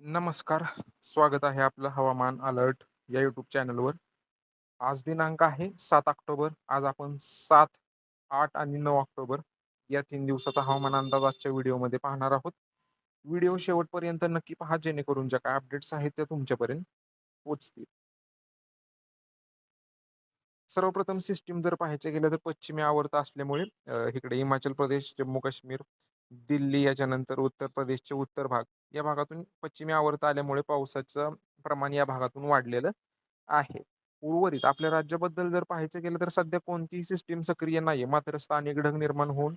नमस्कार. स्वागत आहे आपलं हवामान अलर्ट या यूट्यूब चॅनलवर. आज दिनांक आहे सात ऑक्टोबर. आज आपण सात आठ आणि नऊ ऑक्टोबर या तीन दिवसाचा हवामान अंदाज आजच्या व्हिडिओमध्ये पाहणार आहोत. व्हिडिओ शेवटपर्यंत नक्की पहा जेणेकरून ज्या काय अपडेट्स आहेत त्या तुमच्यापर्यंत पोचतील सर्वप्रथम सिस्टीम जर पाहायचे गेलं तर पश्चिमी आवर्त असल्यामुळे इकडे हिमाचल प्रदेश जम्मू काश्मीर दिल्ली याच्यानंतर उत्तर प्रदेशचे उत्तर भाग. या भागातून पश्चिमी आवर्त आल्यामुळे पावसाचं प्रमाण या भागातून वाढलेलं आहे. उर्वरित आपल्या राज्याबद्दल जर पाहायचं गेलं तर सध्या कोणतीही सिस्टीम सक्रिय नाही मात्र स्थानिक ढग निर्माण होऊन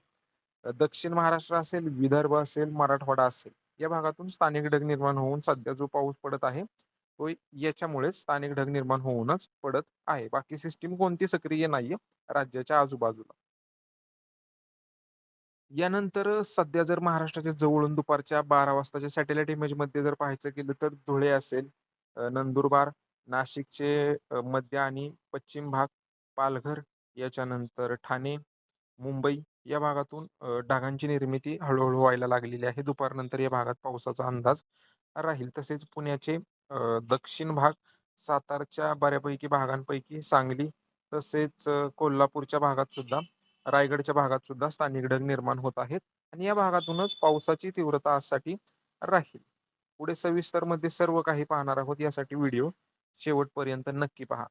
दक्षिण महाराष्ट्र असेल विदर्भ असेल मराठवाडा असेल या भागातून स्थानिक ढग निर्माण होऊन सध्या जो पाऊस पडत आहे तो याच्यामुळेच स्थानिक ढग निर्माण होऊनच पडत आहे. बाकी सिस्टीम कोणती सक्रिय नाहीये राज्याच्या आजूबाजूला. यानंतर सध्या जर महाराष्ट्राच्या जवळून दुपारच्या बारा वाजताच्या सॅटेलाइट इमेजमध्ये जर पाहायचं गेलं तर धुळे असेल अ, नंदुरबार नाशिकचे अ, मध्य आणि पश्चिम भाग पालघर याच्यानंतर ठाणे मुंबई या भागातून अ, ढगांची निर्मिती हळूहळू व्हायला लागलेली आहे. दुपारनंतर या भागात पावसाचा अंदाज राहील. तसेच पुण्याचे अ, दक्षिण भाग सातारच्या बऱ्यापैकी भागांपैकी सांगली तसेच अ, कोल्हापूरच्या भागात सुद्धा रायगडच्या भागात सुद्धा स्थानिक ढग निर्माण होत आहेत आणि या भागातूनच पावसाची तीव्रता आजसाठी राहील. पुढे सविस्तरमध्ये सर्व काही पाहणार आहोत यासाठी व्हिडिओ शेवटपर्यंत नक्की पहा.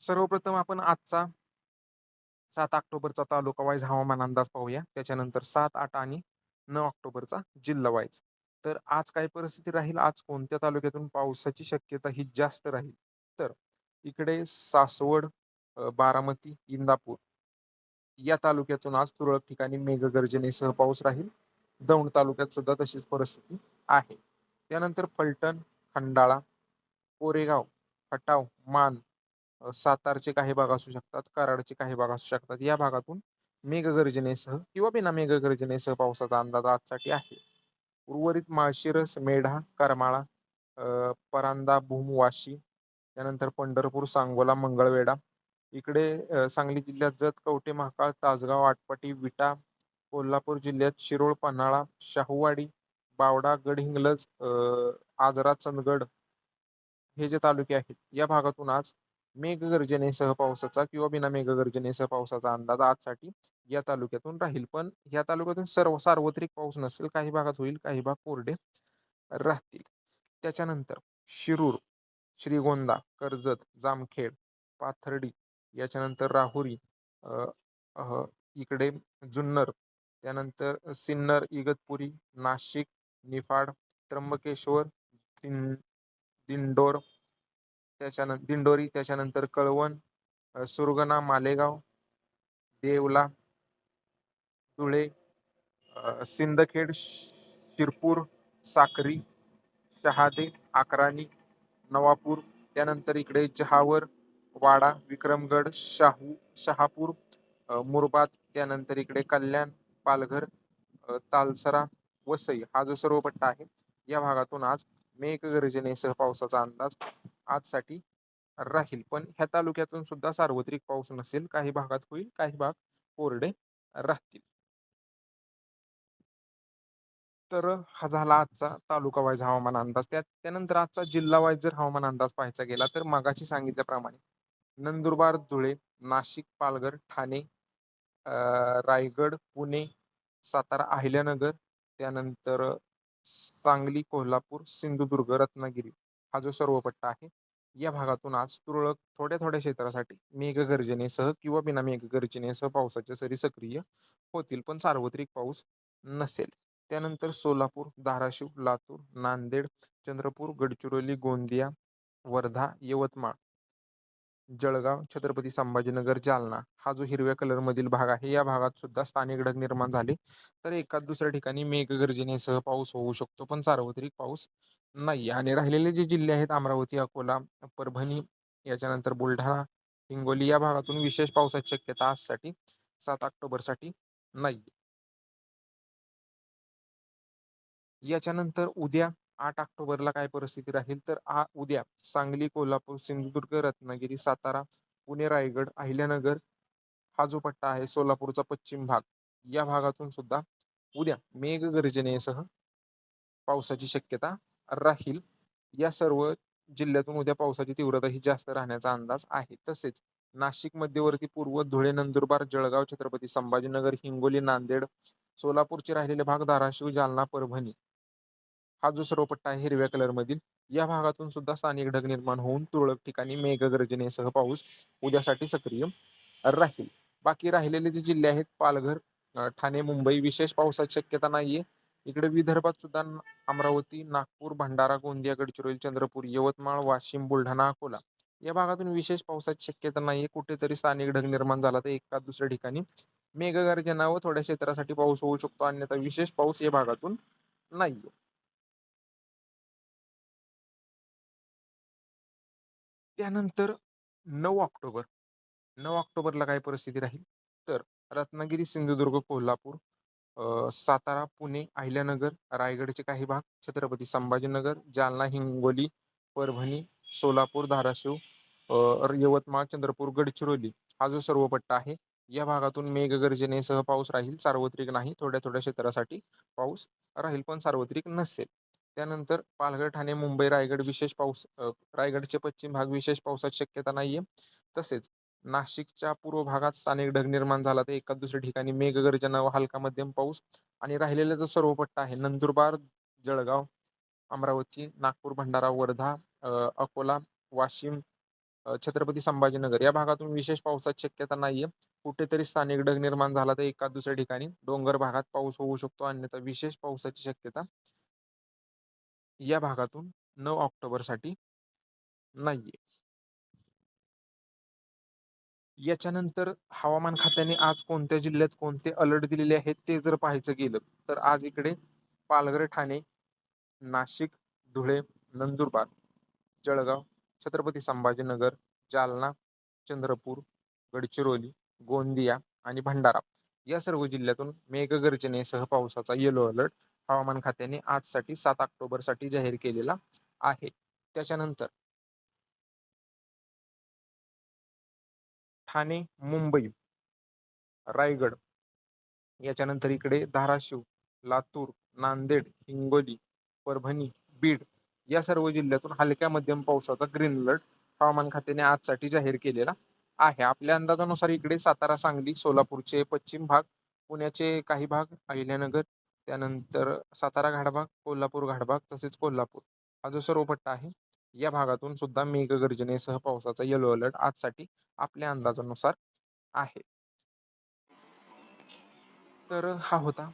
सर्वप्रथम आपण आजचा सात ऑक्टोबरचा तालुका वाईज हवामान अंदाज पाहूया. त्याच्यानंतर सात आठ आणि नऊ ऑक्टोबरचा जिल्हा वाईज. तर आज काय परिस्थिती राहील? आज कोणत्या तालुक्यातून पावसाची शक्यता ही जास्त राहील? तर इकडे सासवड बारामती इंदापूर. या तालुक्यातून आज तुरळक ठिकाणी मेघगर्जनेसह पाऊस राहील. दौंड तालुक्यात सुद्धा तशीच परिस्थिती आहे. त्यानंतर फलटण खंडाळा कोरेगाव खटाव मान सातारचे काही भाग असू शकतात कराडचे काही भाग असू शकतात. या भागातून मेघगर्जनेसह किंवा बिना मेघगर्जनेसह पावसाचा अंदाज आजसाठी आहे. उर्वरित माळशिरस मेढा करमाळा परांदा भूम वाशी त्यानंतर पंढरपूर सांगोला मंगळवेढा. इकडे सांगली जिल्ह्यात जत कवठे महाकाळ तासगाव आटपाटी विटा कोल्हापूर जिल्ह्यात शिरोळ पन्हाळा शाहूवाडी बावडा गडहिंग्लज आजरा चंदगड हे जे तालुके आहेत या भागातून आज मेघगर्जनेसह पावसाचा किंवा बिना मेघगर्जनेसह पावसाचा अंदाज आजसाठी या तालुक्यातून राहील. पण या तालुक्यातून सर्व सार्वत्रिक पाऊस नसेल काही भागात होईल काही भाग कोरडे राहतील. त्याच्यानंतर शिरूर श्रीगोंदा कर्जत जामखेड पाथर्डी याच्यानंतर राहुरी अह, इकडे जुन्नर त्यानंतर सिन्नर इगतपुरी नाशिक निफाड त्र्यंबकेश्वर दिं दिंडोर त्याच्यानंतर दिंडोरी त्याच्यानंतर कळवण सुरगणा मालेगाव देवला धुळे सिंदखेड शिरपूर साक्री शहादे अकराणी नवापूर त्यानंतर इकडे जहावर वाडा विक्रमगड शाहू शहापूर मुरबाद त्यानंतर इकडे कल्याण पालघर तालसरा वसई हा जो सर्व पट्टा आहे या भागातून आज मेघगर्जनेसह पावसाचा अंदाज आजसाठी राहील. पण ह्या तालुक्यातून सुद्धा सार्वत्रिक पाऊस नसेल काही भागात होईल काही भाग कोरडे राहतील. तर हा झाला आजचा तालुका वाईज हवामान अंदाज. त्या त्यानंतर आजचा जिल्हा वाईज जर हवामान अंदाज पाहायचा गेला तर मागाशी सांगितल्याप्रमाणे नंदुरबार धुळे नाशिक पालघर ठाणे रायगड पुणे सातारा अहिल्यानगर त्यानंतर सांगली कोल्हापूर सिंधुदुर्ग रत्नागिरी हा जो सर्व पट्टा आहे या भागातून आज तुरळक थोड्या थोड्या क्षेत्रासाठी मेघगर्जनेसह किंवा बिना मेघगर्जनेसह पावसाच्या सरी सक्रिय होतील. पण सार्वत्रिक पाऊस नसेल. त्यानंतर सोलापूर धाराशिव लातूर नांदेड चंद्रपूर गडचिरोली गोंदिया वर्धा यवतमाळ जळगाव छत्रपती संभाजीनगर जालना हा जो हिरव्या कलर मधील भाग आहे या भागात सुद्धा स्थानिक ढग निर्माण झाले. तर एकाच दुसऱ्या ठिकाणी मेघगर्जनेसह पाऊस होऊ शकतो पण सार्वत्रिक पाऊस नाही. आणि राहिलेले जे जिल्हे आहेत अमरावती अकोला परभणी याच्यानंतर बुलढाणा हिंगोली या भागातून विशेष पावसाची शक्यता आजसाठी सात ऑक्टोबरसाठी नाही याच्यानंतर उद्या आठ ऑक्टोबरला काय परिस्थिती राहील? तर आ उद्या सांगली कोल्हापूर सिंधुदुर्ग रत्नागिरी सातारा पुणे रायगड अहिल्यानगर हा जो पट्टा आहे सोलापूरचा पश्चिम भाग या भागातून सुद्धा उद्या मेघगर्जनेसह पावसाची शक्यता राहील. या सर्व जिल्ह्यातून उद्या पावसाची तीव्रता ही जास्त राहण्याचा अंदाज आहे. तसेच नाशिक मध्यवर्ती पूर्व धुळे नंदुरबार जळगाव छत्रपती संभाजीनगर हिंगोली नांदेड सोलापूरचे राहिलेले भाग धाराशिव जालना परभणी हा जो सर्व पट्टा आहे हिरव्या कलर मधील या भागातून सुद्धा स्थानिक ढग निर्माण होऊन तुरळक ठिकाणी मेघगर्जनेसह पाऊस उद्यासाठी सक्रिय राहील. बाकी राहिलेले जे जिल्हे आहेत पालघर ठाणे मुंबई विशेष पावसाची शक्यता नाहीये. इकडे विदर्भात सुद्धा अमरावती नागपूर भंडारा गोंदिया गडचिरोली चंद्रपूर यवतमाळ वाशिम बुलढाणा अकोला या भागातून विशेष पावसाची शक्यता नाहीये. कुठेतरी स्थानिक ढग निर्माण झाला तर एका दुसऱ्या ठिकाणी मेघगर्जना व थोड्या क्षेत्रासाठी पाऊस होऊ शकतो. अन्यथा विशेष पाऊस या भागातून नाहीये. त्यानंतर नऊ ऑक्टोबर नऊ ऑक्टोबरला काय परिस्थिती राहील? तर रत्नागिरी सिंधुदुर्ग कोल्हापूर सातारा पुणे अहिल्यानगर रायगडचे काही भाग छत्रपती संभाजीनगर जालना हिंगोली परभणी सोलापूर धाराशिव यवतमाळ चंद्रपूर गडचिरोली हा जो सर्व पट्टा आहे या भागातून मेघगर्जनेसह पाऊस राहील. सार्वत्रिक नाही थोड्या थोड्या क्षेत्रासाठी पाऊस राहील पण सार्वत्रिक नसेल. त्यानंतर पालघर ठाणे मुंबई रायगड विशेष पाऊस रायगडचे पश्चिम भाग विशेष पावसाची शक्यता नाहीये. तसेच नाशिकच्या पूर्व भागात स्थानिक ढग निर्माण झाला तर एका दुसऱ्या ठिकाणी मेघगर्जना व हलका मध्यम पाऊस आणि राहिलेला जो सर्व पट्टा आहे नंदुरबार जळगाव अमरावती नागपूर भंडारा वर्धा अकोला वाशिम छत्रपती संभाजीनगर या भागातून विशेष पावसाची शक्यता नाहीये. कुठेतरी स्थानिक ढग निर्माण झाला तर एका दुसऱ्या ठिकाणी डोंगर भागात पाऊस होऊ शकतो अन्यथा विशेष पावसाची शक्यता या भागातून नऊ ऑक्टोबरसाठी नाहीये. याच्यानंतर हवामान खात्याने आज कोणत्या जिल्ह्यात कोणते अलर्ट दिलेले आहेत ते जर पाहायचं गेलं तर आज इकडे पालघर ठाणे नाशिक धुळे नंदुरबार जळगाव छत्रपती संभाजीनगर जालना चंद्रपूर गडचिरोली गोंदिया आणि भंडारा या सर्व जिल्ह्यातून मेघगर्जनेसह पावसाचा येलो अलर्ट हवामान खात्याने आजसाठी सात ऑक्टोबरसाठी जाहीर केलेला आहे. त्याच्यानंतर ठाणे मुंबई रायगड याच्यानंतर इकडे धाराशिव लातूर नांदेड हिंगोली परभणी बीड या सर्व जिल्ह्यातून हलक्या मध्यम पावसाचा ग्रीन अलर्ट हवामान खात्याने आजसाठी जाहीर केलेला आहे. आपल्या अंदाजानुसार इकडे सातारा सांगली सोलापूरचे पश्चिम भाग पुण्याचे काही भाग अहिल्यानगर त्यानंतर सातारा घाटभाग कोल्हापूर घाटभाग तसेच कोल्हापूर हा जो सर्व पट्टा आहे या भागातून सुद्धा मेघगर्जनेसह पावसाचा येलो अलर्ट आजसाठी आपल्या अंदाजानुसार आहे. तर हा होता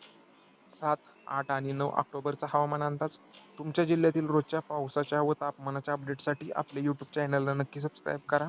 सात आठ आणि नऊ ऑक्टोबरचा हवामान अंदाज. तुमच्या जिल्ह्यातील रोजच्या पावसाच्या व तापमानाच्या अपडेटसाठी आपल्या यूट्यूब चॅनलला नक्की सबस्क्राईब करा.